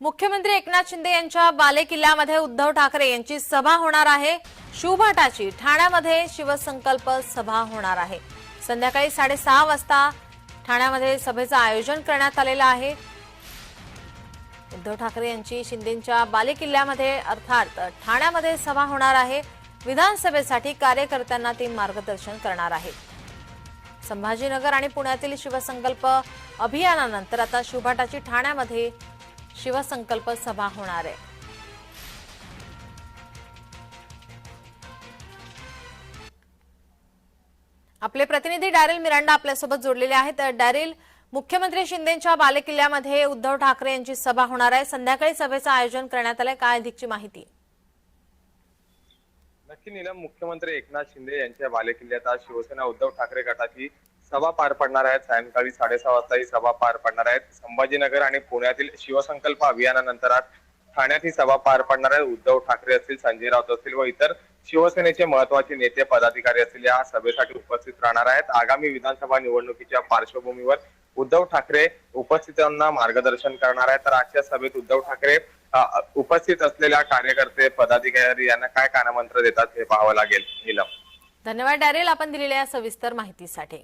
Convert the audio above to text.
मुख्यमंत्री एकनाथ शिंदे यांच्या बालेकिल्ल्यामध्ये उद्धव ठाकरे यांची सभा होणार आहे. शिवभाटाची ठाण्यामध्ये शिवसंकल्प सभा होणार आहे. संध्याकाळी साडेसहा वाजता ठाण्यामध्ये सभेचं आयोजन करण्यात आलेलं आहे. उद्धव ठाकरे यांची शिंदेच्या बालेकिल्ल्यामध्ये अर्थात ठाण्यामध्ये सभा होणार आहे. विधानसभेसाठी कार्यकर्त्यांना ती मार्गदर्शन करणार आहे संभाजीनगर आणि पुण्यातील शिवसंकल्प अभियानानंतर आता शिवभाटाची ठाण्यामध्ये शिवसंकल्प सभा होणार आहे. आपले प्रतिनिधी डॅरिल मिरांडा आपल्यासोबत जोडलेले आहेत. तर डॅरिल मुख्यमंत्री शिंदेच्या बालेकिल्ल्यामध्ये उद्धव ठाकरे यांची सभा होणार आहे. संध्याकाळी सभेचं आयोजन करण्यात आलंय. काय अधिकची माहिती? नक्की नीलम मुख्यमंत्री एकनाथ शिंदे यांच्या बालेकिल्ल्यात आज शिवसेना उद्धव ठाकरे गटाची सभा पार पडणार आहेत. सायंकाळी साडेसहा वाजता ही सभा पार पडणार आहेत. संभाजीनगर आणि पुण्यातील शिवसंकल्प अभियानानंतर आज ठाण्यात ही सभा पार पडणार आहे. उद्धव ठाकरे असतील संजय राऊत असतील व इतर शिवसेनेचे महत्त्वाचे नेते पदाधिकारी असतील या सभेसाठी उपस्थित राहणार आहेत. आगामी विधानसभा निवडणुकीच्या पार्श्वभूमीवर उद्धव ठाकरे उपस्थितांना मार्गदर्शन करणार आहेत. तर आजच्या सभेत उद्धव ठाकरे उपस्थित असलेल्या कार्यकर्ते पदाधिकारी यांना काय कानामंत्र देतात हे पाहावं लागेल. नीलम. धन्यवाद डॅरेल. आपण दिलेल्या सविस्तर माहितीसाठी.